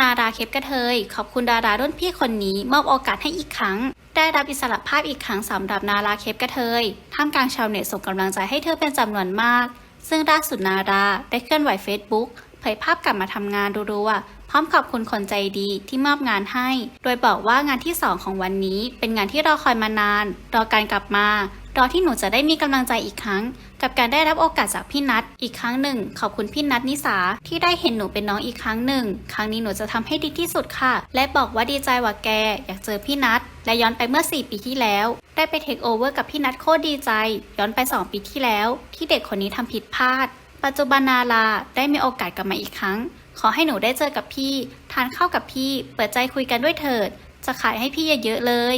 นาราเคปกระเทย ขอบคุณดารารุ่นพี่คนนี้มอบโอกาสให้อีกครั้ง ได้รับอิสระภาพอีกครั้งสำหรับนาราเคปกระเทย ท่ามกลางชาวเน็ตส่งกำลังใจให้เธอเป็นจำนวนมาก ซึ่งล่าสุดนาราได้เคลื่อนไหวเฟซบุ๊ก เผยภาพกลับมาทำงานรัวๆพร้อมขอบคุณคนใจดีที่มอบงานให้ โดยบอกว่างานที่ 2 ของวันนี้ เป็นงานที่รอคอยมานาน รอการกลับมารอที่หนูจะได้มีกำลังใจอีกครั้ง กับการได้รับโอกาสจากพี่นัทอีกครั้งหนึ่ง ขอบคุณพี่นัทนิสาที่ได้เห็นหนูเป็นน้องอีกครั้งหนึ่ง ครั้งนี้หนูจะทำให้ดีที่สุดค่ะ และบอกว่าดีใจว่าแก อยากเจอพี่นัทและย้อนไปเมื่อ 4 ปีที่แล้ว ได้ไปเทคโอเวอร์กับพี่นัทโคตรดีใจ ย้อนไป 2 ปีที่แล้ว ที่เด็กคนนี้ทำผิดพลาด ปัจจุบันนาลาได้มีโอกาสกลับมาอีกครั้ง ขอให้หนูได้เจอกับพี่ ทานข้าวกับพี่ เปิดใจคุยกันด้วยเถิด จะขายให้พี่เยอะๆเลย